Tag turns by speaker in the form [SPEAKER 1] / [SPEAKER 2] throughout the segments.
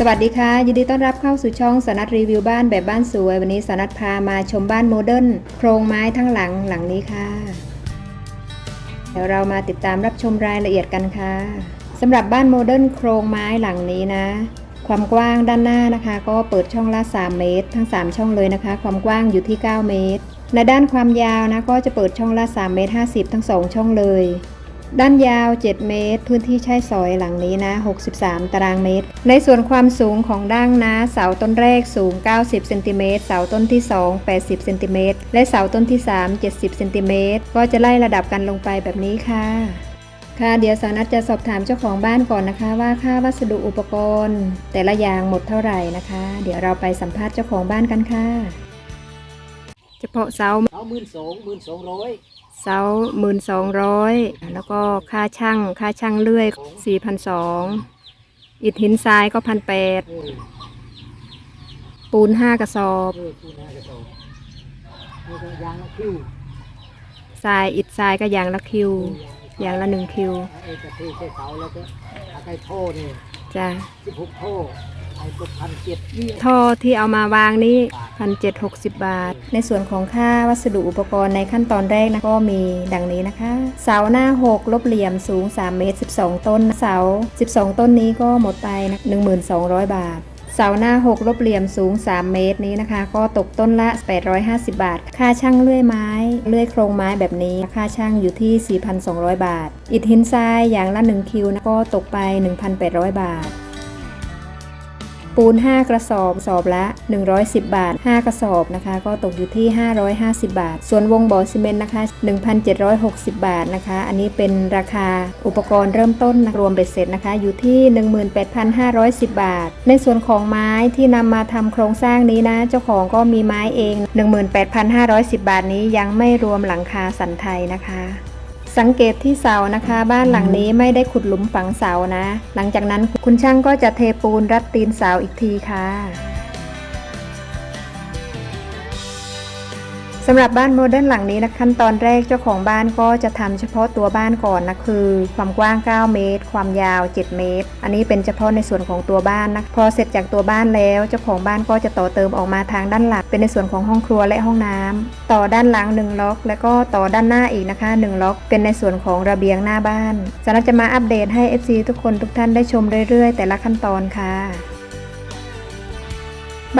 [SPEAKER 1] สวัสดีค่ะ ยินดีต้อนรับเข้าสู่ช่องสนัดรีวิวบ้านแบบบ้านสวย วันนี้สนัดพามาชมบ้านโมเดิร์นโครงไม้ทั้งหลังหลังนี้ค่ะ เดี๋ยวเรามาติดตามรับชมรายละเอียดกันค่ะสำหรับบ้านโมเดิร์นโครงไม้หลังนี้นะ ความกว้างด้านหน้านะคะ ก็เปิดช่องละ 3 เมตร ทั้ง 3 ช่องเลยนะคะ ความกว้างอยู่ที่ 9 เมตร ในด้านความยาวนะก็จะเปิดช่องละ 3 เมตร 50 ทั้ง 2 ช่องเลย ด้านยาว 7 เมตร พื้นที่ใช้สอยหลังนี้นะ 63 ตารางเมตร ในส่วนความสูงของดั้งนะ เสาต้นแรกสูง 90 เซนติเมตร เสาต้นที่ 2 80 เซนติเมตร และเสาต้นที่ 3 70 เซนติเมตร ก็จะไล่ระดับกันลงไปแบบนี้ค่ะ ค่ะ เดี๋ยวสาวนัดจะสอบถามเจ้าของบ้านก่อนนะคะ ว่าค่าวัสดุอุปกรณ์ แต่ละอย่างหมดเท่าไหร่นะคะ เดี๋ยวเราไปสัมภาษณ์เจ้าของบ้านกันค่ะ เฉพาะเสา
[SPEAKER 2] เอาหมื่นสองหมื่นสองร้อย
[SPEAKER 1] เสาหมื่นสองร้อยแล้วก็ค่าช่างค่าช่างเลื่อยสี่พันสองอิฐหินทรายก็พันแปด
[SPEAKER 2] เออ
[SPEAKER 1] ปูนห้ากระสอบ
[SPEAKER 2] เออคูณห้ากระสอบนี่ก็ยางละคิว
[SPEAKER 1] ทรายอิฐทรายก็อย่างละคิวอย่างละหนึ่งคิว
[SPEAKER 2] ไอ้กระเทใส่เสาแล้วก็เอาไก่โท่เนี่ย
[SPEAKER 1] จ้ะ
[SPEAKER 2] สิบหกโท่ไอ้ก็พันเจ็ด
[SPEAKER 1] ท่อที่เอามาวางนี้ พันเจ็ดหกสิบบาท ในส่วนของค่าวัสดุอุปกรณ์ในขั้นตอนแรกนะก็มีดังนี้นะคะ เสาหน้า 6 ลบเหลี่ยมสูง 3 เมตร 12 ต้น เสา 12 ต้นนี้ก็หมดไปนะ1,200 บาทเสาหน้า 6 ลบเหลี่ยมสูง 3 เมตรนี้นะคะ ก็ตกต้นละ 850 บาท ค่าช่างเลื่อยไม้ เลื่อยโครงไม้แบบนี้ ค่าช่างอยู่ที่ 4,200 บาท อิฐหินทรายอย่างละ 1 คิวนะก็ตกไป 1,800 บาท ปูน 5 กระสอบสอบละ 110 บาท 5 กระสอบนะคะ ก็ตกอยู่ที่ 550 บาท ส่วนวงบ่อซีเมนต์นะคะ 1,760 บาทนะคะ อันนี้เป็นราคาอุปกรณ์เริ่มต้นนะรวมเบ็ดเสร็จนะคะ อยู่ที่ 18,510 บาท ในส่วนของไม้ที่นำมาทำโครงสร้างนี้นะ เจ้าของก็มีไม้เอง 18,510 บาทนี้ยังไม่รวมหลังคาสันไทยนะคะ สังเกตที่เสานะคะ บ้านหลังนี้ไม่ได้ขุดหลุมฝังเสานะ หลังจากนั้นคุณช่างก็จะเทปูนรัดตีนเสาอีกทีค่ะ สำหรับบ้านโมเดิร์นหลังนี้นะขั้นตอนแรกเจ้าของบ้านก็จะทำเฉพาะตัวบ้านก่อนนะคือ ความกว้าง 9 เมตร ความยาว 7 เมตร อันนี้เป็นเฉพาะในส่วนของตัวบ้านนะพอเสร็จจากตัวบ้านแล้ว เจ้าของบ้านก็จะต่อเติมออกมาทางด้านหลัง เป็นในส่วนของห้องครัวและห้องน้ำต่อด้านหลัง 1 ล็อก แล้วก็ต่อด้านหน้าอีกนะคะ 1 ล็อก เป็นในส่วนของระเบียงหน้าบ้านสำหรับจะมาอัปเดตให้ FC ทุกคนทุกท่านได้ชมเรื่อยๆ แต่ละขั้นตอนค่ะ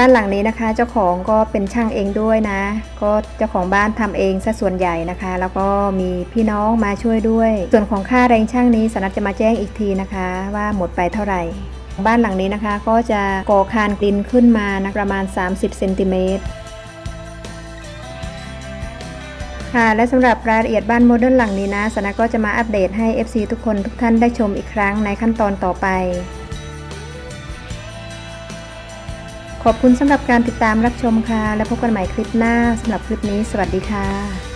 [SPEAKER 1] บ้านหลังนี้นะคะ เจ้าของก็เป็นช่างเองด้วยนะ ก็เจ้าของบ้านทำเองซะส่วนใหญ่นะคะ แล้วก็มีพี่น้องมาช่วยด้วย ส่วนของค่าแรงช่างนี้สนับจะมาแจ้งอีกทีนะคะ ว่าหมดไปเท่าไหร่ บ้านหลังนี้นะคะก็จะก่อคานกลินขึ้นมานะประมาณ 30เซนติเมตรค่ะและสำหรับรายละเอียดบ้านโมเดิร์นหลังนี้นะสนับก็จะมาอัปเดตให้ FC ทุกคนทุกท่านได้ชมอีกครั้งในขั้นตอนต่อไป ขอบคุณสำหรับการติดตามรับชมค่ะ และพบกันใหม่คลิปหน้าสำหรับคลิปนี้ สวัสดีค่ะ